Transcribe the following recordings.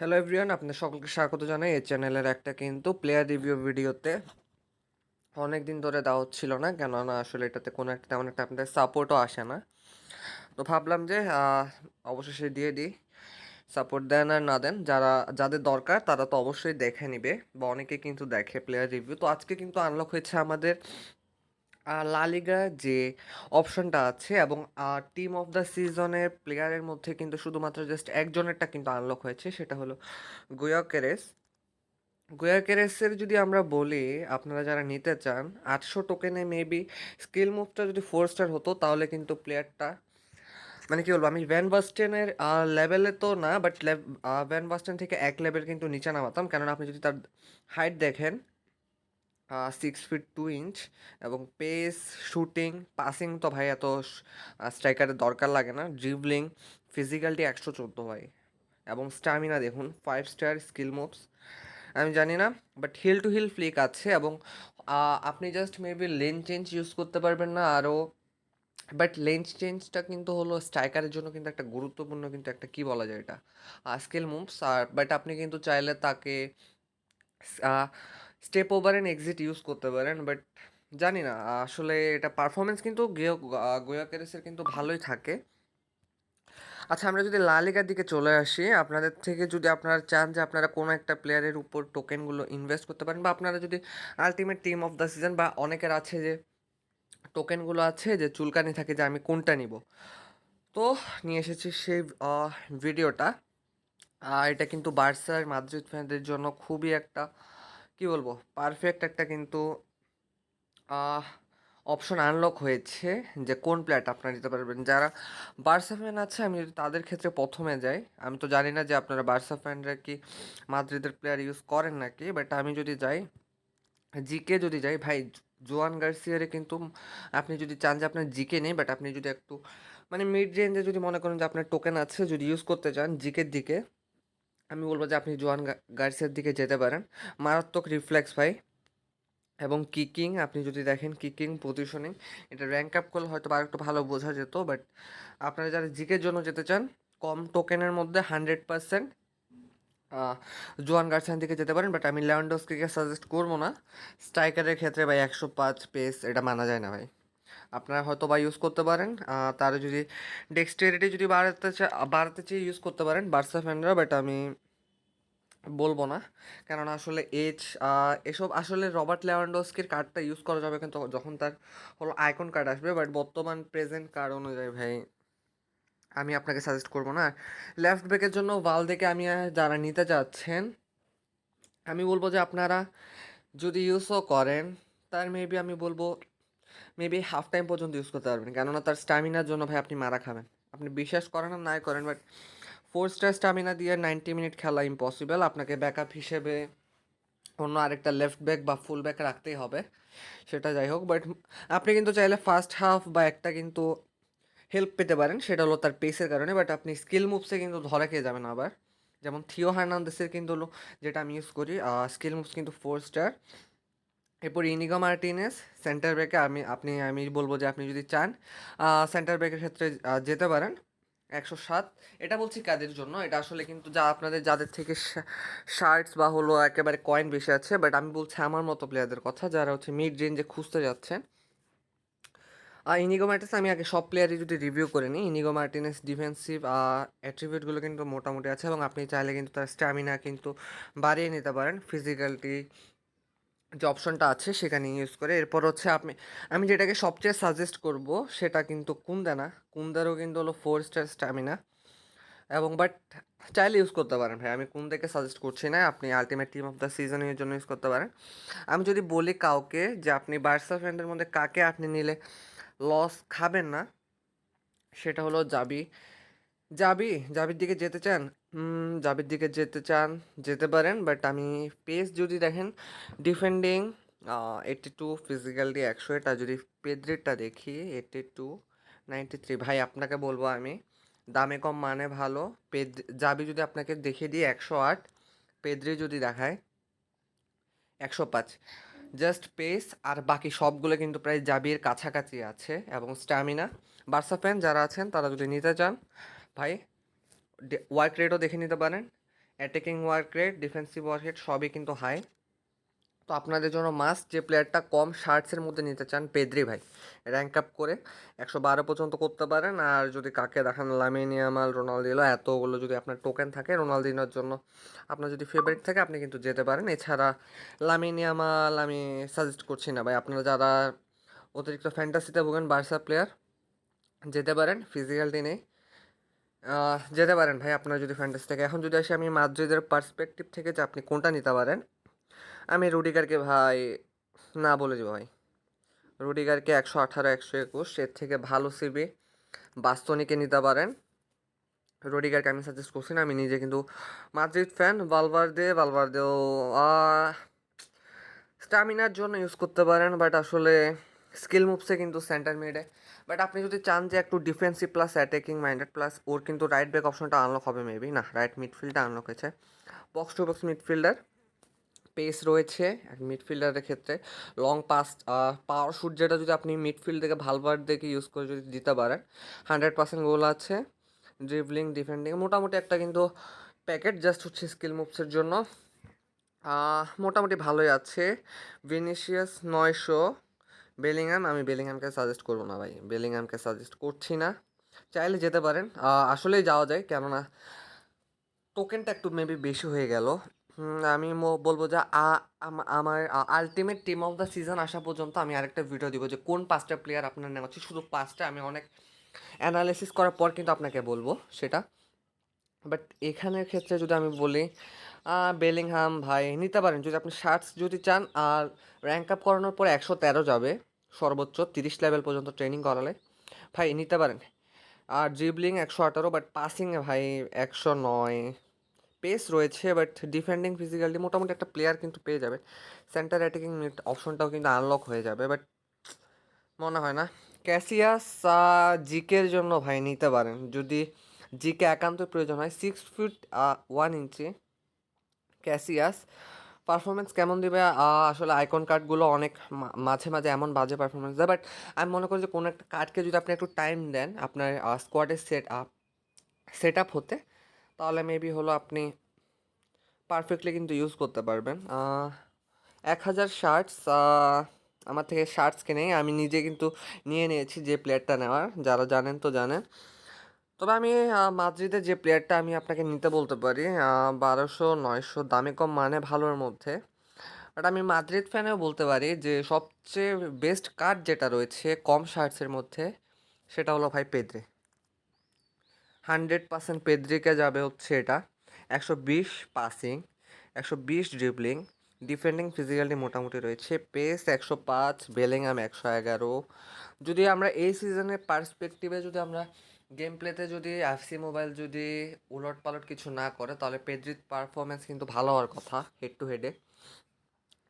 Hello everyone আপনাদের সকলকে স্বাগত জানাই এই চ্যানেলের একটা কিন্তু প্লেয়ার রিভিউ ভিডিওতে অনেক দিন ধরে দেওয়া হচ্ছিল না, কেননা আসলে এটাতে কোনো একটা তেমন একটা আপনাদের সাপোর্টও আসে না। তো ভাবলাম যে অবশেষে দিয়ে দিই। সাপোর্ট দেন আর না দেন, যারা, যাদের দরকার তারা তো অবশ্যই দেখে নিবে, বা অনেকে কিন্তু দেখে প্লেয়ার রিভিউ তো আজকে কিন্তু আনলক হয়েছে আমাদের লা লিগা যে অপশনটা আছে এবং টিম অফ দ্য সিজনের প্লেয়ারের মধ্যে কিন্তু শুধুমাত্র জাস্ট একজনেরটা কিন্তু আনলক হয়েছে, সেটা হলো গুয়াকেরেস। গুয়াকেরেসের যদি আমরা বলি, আপনারা যারা নিতে চান, আটশো টোকেনে মেবি স্কিল মুভটা যদি ফোর স্টার হতো, তাহলে কিন্তু প্লেয়ারটা মানে কি বলব, আমি ভ্যান বাস্টেনের লেভেলে তো না বাট ভ্যান বাস্টেন থেকে এক লেভেল কিন্তু নিচে নামাতাম, কেননা আপনি যদি তার হাইট দেখেন সিক্স ফিট টু ইঞ্চ এবং পেস শুটিং পাসিং তো ভাই এত স্ট্রাইকারের দরকার লাগে না। ড্রিবলিং ফিজিক্যালটি একশো চোদ্দ ভাই। এবং স্টামিনা দেখুন ফাইভ স্টার স্কিল মুভস আমি জানি না but heel to heel flick আছে এবং আপনি just maybe lane change use করতে পারবেন না আরও বাট লেন্স চেঞ্জটা কিন্তু হলো স্ট্রাইকারের জন্য কিন্তু একটা গুরুত্বপূর্ণ কিন্তু একটা কি বলা যায় এটা? স্কিল মুভস আর বাট আপনি কিন্তু চাইলে তাকে step over and exit use করতে পারেন বাট জানি না, আসলে এটা পারফরমেন্স কিন্তু গোয়াকেরেসের কিন্তু ভালোই থাকে। আচ্ছা আমরা যদি লা লিগার দিকে চলে আসি, আপনাদের থেকে যদি আপনারা চান যে আপনারা কোনো একটা প্লেয়ারের উপর টোকেনগুলো ইনভেস্ট করতে পারেন, বা আপনারা যদি ultimate team of the season বা অনেকের আছে যে টোকেনগুলো আছে যে চুলকানি থাকে যে আমি কোনটা নিব। তো নিয়ে এসেছি সেই ভিডিওটা এটা কিন্তু বার্সার মাদ্রিদ ফ্যানদের জন্য খুবই একটা কি বলব? পারফেক্ট একটা কিন্তু অপশন আনলক হয়েছে যে কোন প্লেয়ারটা আপনারা নিতে পারবেন। যারা বার্সা ফ্যান আছে, আমি যদি তাদের ক্ষেত্রে প্রথমে যাই, আমি তো জানি না যে আপনারা বার্সা ফ্যানরা কি মাদ্রিদের প্লেয়ার ইউজ করেন নাকি বাট আমি যদি যাই জিকে যদি যাই, ভাই, জোয়ান গার্সিয়ারে কিন্তু আপনি যদি চান যে আপনার জিকে নেই বাট আপনি যদি একটু মানে মিড রেঞ্জে যদি মনে করেন যে আপনার টোকেন আছে, যদি ইউজ করতে চান জিকের দিকে আমি বলব যে আপনি জোয়ান গার্সের দিকে যেতে পারেন। মারাত্মক রিফ্লেক্স ভাই। এবং কিকিং আপনি যদি দেখেন কিকিং পজিশনিং এটা র্যাঙ্ক আপ করলে হয়তো আর একটু ভালো বোঝা যেত বাট আপনারা যারা জিকের জন্য যেতে চান, কম টোকেনের মধ্যে হান্ড্রেড পার্সেন্ট জোয়ান গার্সিয়ান দিকে যেতে পারেন বাট আমি ল্যান্ডোস্কিকে সাজেস্ট করব না। স্ট্রাইকারের ক্ষেত্রে ভাই একশো পাঁচ পেস এটা মানা যায় না ভাই। আপনারা হয়তো বা ইউজ করতে পারেন। তার যদি ডেক্সটেরিটি যদি বাড়াতে চা- বাড়াতে চেয়ে ইউজ করতে পারেন বার্সা ফ্যানরা বাট আমি বলব না। কেননা আসলে এজ এসব আসলে রবার্ট লেভানডস্কির কার্ডটা ইউজ করা যাবে কিন্তু যখন তার হলো আইকন কার্ড আসবে বাট বর্তমান প্রেজেন্ট কার্ড অনুযায়ী ভাই, আমি আপনাকে সাজেস্ট করব না। লেফট ব্যাকের জন্য ওয়াল থেকে আমি যারা নিতে চাচ্ছেন আমি বলব যে আপনারা যদি ইউজও করেন, তার মেবি আমি বলব মেবি হাফ টাইম পর্যন্ত ইউজ করতে পারবেন। কেননা তার স্ট্যামিনার জন্য ভাই আপনি মারা খাবেন। আপনি বিশ্বাস করেন আর নাই করেন বাট ফোর স্টার স্ট্যামিনা দিয়ে নাইনটি মিনিট খেলা ইম্পসিবল আপনাকে ব্যাকআপ হিসেবে অন্য আরেকটা লেফট ব্যাক বা ফুল ব্যাক রাখতেই হবে। সেটা যাই হোক বাট আপনি কিন্তু চাইলে ফার্স্ট হাফ বা একটা কিন্তু হেল্প পেতে পারেন। সেটা হলো তার পেসের কারণে বাট আপনি স্কিল মুভসে কিন্তু ধরা খেয়ে যাবেন আবার। যেমন থিও হার্নান্দেসের কিন্তু যেটা আমি ইউজ করি স্কিল মুভস কিন্তু ফোর স্টার এরপর ইনিগো মার্টিনেস সেন্টার ব্যাকে আমি, আপনি, আমি বলব যে আপনি যদি চান সেন্টার ব্যাকের ক্ষেত্রে যেতে পারেন। একশো সাত। এটা বলছি কাদের জন্য? এটা আসলে কিন্তু যা আপনাদের, যাদের থেকে শার্টস বা হলো একেবারে কয়েন বেশি আছে বাট আমি বলছি আমার মতো প্লেয়ারদের কথা, যারা হচ্ছে মিড রেঞ্জে খুঁজতে যাচ্ছেন। ইনিগো মার্টিনেস আমি আগে সব প্লেয়ারই যদি রিভিউ করে নিই, ইনিগো মার্টিনেস ডিফেন্সিভ অ্যাট্রিবিউটগুলো কিন্তু মোটামুটি আছে, এবং আপনি চাইলে কিন্তু তার স্ট্যামিনা কিন্তু বাড়িয়ে নিতে পারেন ফিজিক্যালিটি যে অপশনটা আছে সেখানে ইউজ করে। এরপর হচ্ছে আপনি, আমি যেটাকে সবচেয়ে সাজেস্ট করব সেটা কিন্তু কুন্দানা। কুন্দারও কিন্তু হলো ফোর স্টার স্ট্যামিনা এবং বাট চাইলে ইউজ করতে পারেন ভাই, আমি কোন সাজেস্ট করছি না, আপনি আলটিমেট টিম অফ দ্য সিজনের জন্য ইউজ করতে পারেন। আমি যদি বলি কাউকে যে আপনি বার্সা ফ্রেন্ডের মধ্যে কাকে আপনি নিলে লস খাবেন না, সেটা হলো জাবি যাবি জাবির দিকে যেতে চান হুম, জাবির দিকে যেতে চান যেতে পারেন বাট আমি পেস যদি দেখেন ডিফেন্ডিং এইটটি টু ফিজিক্যালি একশো এটা যদি পেদ্রিটটা দেখি এইটটি টু নাইনটি থ্রি ভাই আপনাকে বলব আমি দামে কম মানে ভালো পেদ জাবি যদি আপনাকে দেখিয়ে দিই একশো আট পেদ্রি যদি দেখায় একশো পাঁচ। জাস্ট পেস আর বাকি সবগুলো কিন্তু প্রায় জাবির কাছাকাছি আছে এবং স্ট্যামিনা বার্সা ফ্যান যারা আছেন তারা যদি নিতে চান ভাই ওয়ার্ক রেটও দেখে নিতে পারেন। Attacking work rate defensive work rate সবই কিন্তু হাই তো আপনাদের জন্য মাস্ট যে প্লেয়ারটা কম শার্টসের মধ্যে নিতে চান পেদ্রি ভাই। র্যাঙ্ক আপ করে একশো বারো পর্যন্ত করতে পারেন। আর যদি কাকে দেখান লামিনিয়ামাল রোনালদিনো এতগুলো যদি আপনার টোকেন থাকে রোনালদিনোর জন্য আপনার যদি ফেভারিট থাকে, আপনি কিন্তু যেতে পারেন। এছাড়া লামিনিয়ামাল আমি সাজেস্ট করছি না ভাই। আপনারা যারা অতিরিক্ত ফ্যান্টাসিতে ভোগেন বার্সা প্লেয়ার যেতে পারেন। ফিজিক্যালটি নেই যেতে পারেন ভাই, আপনার যদি ফ্যান্টাসি থাকে এখন যদি আসি আমি মাদ্রিদের পার্সপেক্টিভ থেকে যে আপনি কোনটা নিতে পারেন, আমি রুডিগারকে ভাই না বলে দেবো ভাই। রুডিগারকে একশো আঠারো, একশো একুশ, এর থেকে ভালো সিবি বাস্তনিকে নিতে পারেন। রুডিগারকে আমি সাজেস্ট করছি না, আমি নিজে কিন্তু মাদ্রিদ ফ্যান বালভারদে বালভারদেও স্টামিনার জন্য ইউজ করতে পারেন বাট আসলে স্কিল মুভসে কিন্তু সেন্টার মিডে বাট আপনি যদি চান যে একটু defensive plus attacking minded plus ওর কিন্তু রাইট ব্যাক অপশনটা আনলক হবে মেবি না রাইট মিডফিল্ডটা আনলক হয়েছে। Box to box midfielder pace রয়েছে এক মিডফিল্ডারের ক্ষেত্রে। লং পাস পাওয়ার শুট যেটা যদি আপনি মিডফিল্ড থেকে ভালভার দেখে ইউজ করে যদি দিতে পারেন হান্ড্রেড পার্সেন্ট গোল আছে। ড্রিবলিং ডিফেন্ডিং মোটামুটি একটা কিন্তু প্যাকেট জাস্ট হচ্ছে স্কিল মুভসের জন্য। মোটামুটি ভালোই আছে। ভিনিসিয়াস নয়শো। বেলিংহাম, আমি বেলিংহামকে সাজেস্ট করব না ভাই। বেলিংহামকে সাজেস্ট করছি না। চাইলে যেতে পারেন। আসলেই যাওয়া যায়, কেননা টোকেনটা একটু মেবি বেশি হয়ে গেল। আমি বলব যে আমার ultimate team of the season আসা পর্যন্ত আমি আরেকটা ভিডিও দিব যে কোন পাঁচটা প্লেয়ার আপনার নেওয়া উচিত। শুধু পাঁচটা, আমি অনেক অ্যানালিসিস করার পর কিন্তু আপনাকে বলব সেটা। বাট এখানের ক্ষেত্রে যদি আমি বলি বেলিংহাম ভাই, নিতে পারেন। যদি আপনি শার্টস যদি চান, আর র্যাঙ্ক আপ করানোর পরে একশো তেরো যাবে। সর্বোচ্চ তিরিশ লেভেল পর্যন্ত ট্রেনিং করালে। ভাই, নিতে পারেন। আর ড্রিবলিং একশো আঠারো বাট পাসিংয়ে ভাই একশো নয়। পেস রয়েছে বাট ডিফেন্ডিং ফিজিক্যালি মোটামুটি একটা প্লেয়ার কিন্তু পেয়ে যাবে। সেন্টার অ্যাটাকিং অপশনটাও কিন্তু আনলক হয়ে যাবে বাট মনে হয় না। ক্যাসিয়াস জিকের জন্য ভাই নিতে পারেন। যদি জিকে একান্ত প্রয়োজন হয় six feet one inch Casillas performance কেমন দিবে? আসলে আইকন কার্ডগুলো অনেক মাঝে মাঝে এমন বাজে পারফরমেন্স দেয় বাট আমি মনে করি যে কোনো একটা কার্ডকে যদি আপনি একটু টাইম দেন, আপনার স্কোয়াডের সেট আপ সেট আপ হতে, তাহলে মেবি হলো আপনি পারফেক্টলি কিন্তু ইউজ করতে পারবেন। এক হাজার শার্টস আমার থেকে শার্টস কিনে, আমি নিজে কিন্তু নিয়ে নিয়েছি যে প্লেয়ারটা নেওয়ার, যারা জানেন তো জানেন। তবে আমি মাদ্রিদের যে প্লেয়ারটা আমি আপনাকে নিতে বলতে পারি বারোশো নয়শো দামে কম মানে ভালোর মধ্যে। বাট আমি মাদ্রিদ ফ্যানেও বলতে পারি যে, সবচেয়ে বেস্ট কার্ড যেটা রয়েছে কম শার্টসের মধ্যে, সেটা হলো ভাই পেদ্রে। হান্ড্রেড পার্সেন্ট পেদ্রিকে যাবে হচ্ছে এটা। একশো বিশ পাসিং একশো বিশ ড্রিবলিং ডিফেন্ডিং ফিজিক্যালি মোটামুটি রয়েছে। পেস একশো পাঁচ বেলিংহাম একশো এগারো। যদি আমরা এই সিজনের পার্সপেক্টিভে যদি আমরা গেম প্লেতে যদি এফসি মোবাইল যদি উলট পালট কিছু না করে, তাহলে পেদ্রির পারফরমেন্স কিন্তু ভালো হওয়ার কথা হেড টু হেডে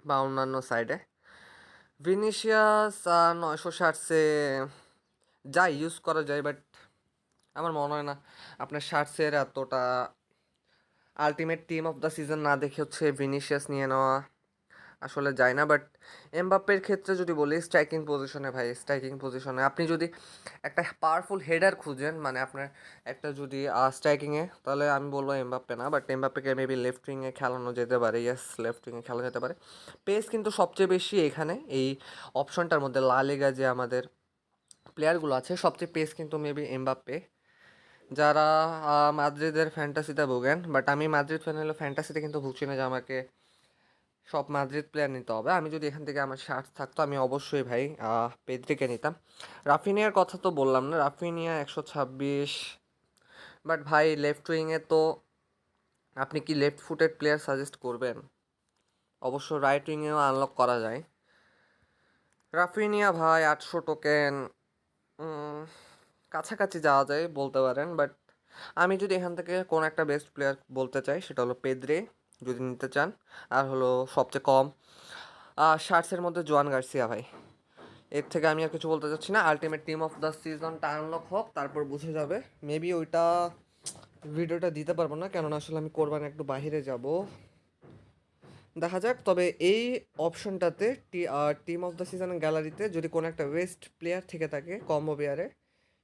বা অন্যান্য সাইডে ভিনিসিয়াস নয়শো শার্টসে যাই ইউজ করা যায় বাট আমার মনে হয় না আপনার শার্টসের এতটা ultimate team of the season না দেখে হচ্ছে ভিনিসিয়াস নিয়ে নেওয়া আসলে যায় না বাট এমবাপ্পের ক্ষেত্রে যদি বলি স্ট্রাইকিং পজিশনে ভাই স্ট্রাইকিং পজিশনে আপনি যদি একটা পাওয়ারফুল হেডার খুঁজেন মানে আপনার একটা যদি স্ট্রাইকিংয়ে তাহলে আমি বলব এমবাপ্পে না বাট এমবাপ্পেকে মেবি লেফট উইংয়ে খেলানো যেতে পারে ইয়েস লেফট উইংয়ে খেলানো যেতে পারে। পেস কিন্তু সবচেয়ে বেশি এখানে, এই অপশনটার মধ্যে লা লিগা যে আমাদের প্লেয়ারগুলো আছে, সবচেয়ে পেস কিন্তু মেবি এমবাপ্পে। যারা মাদ্রিদের ফ্যান্টাসিতে ভোগেন বাট আমি মাদ্রিদ ফ্যান হলে ফ্যান্টাসিতে কিন্তু ভুগছি না যে আমাকে সব মাদ্রিদ প্লেয়ার নিতে হবে। আমি যদি এখান থেকে আমার শার্ট থাকতো, আমি অবশ্যই ভাই পেদ্রিকে নিতাম। রাফিনিয়ার কথা তো বললাম না, রাফিনিয়া একশো ছাব্বিশ বাট ভাই লেফট উইংয়ে তো আপনি কি লেফট ফুটেড প্লেয়ার সাজেস্ট করবেন? অবশ্য রাইট উইংয়েও আনলক করা যায়। রাফিনিয়া ভাই, আটশো টোকেন কাছাকাছি যাওয়া যায় বলতে পারেন বাট আমি যদি এখান থেকে কোন একটা বেস্ট প্লেয়ার বলতে চাই, সেটা হলো পেদ্রে। যদি নিতে চান। আর হলো সবচেয়ে কম শার্টসের মধ্যে জোয়ান গার্সিয়া ভাই। এর থেকে আমি আর কিছু বলতে চাচ্ছি না। আলটিমেট টিম অফ দ্য সিজনটা আনলক হোক, তারপর বুঝে যাবে। মেবি ওইটা ভিডিওটা দিতে পারব না, কেননা আসলে আমি কোরবান একটু বাইরে যাব। দেখা যাক, তবে এই অপশনটাতে টিম অফ দ্য সিজন গ্যালারিতে যদি কোনো একটা ওয়েস্ট প্লেয়ার থেকে থাকে কম্বো পেয়ারে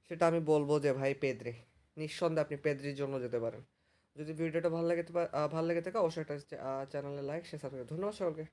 সেটা আমি বলব যে ভাই পেদ্রে নিঃসন্দেহে আপনি পেদ্রির জন্য যেতে পারেন। যদি ভিডিওটা ভালো লাগে ভালো লাগে থাকে, অবশ্যই একটা চ্যানেলে লাইক শেয়ার সাবস্ক্রাইব ধন্যবাদ সকলকে।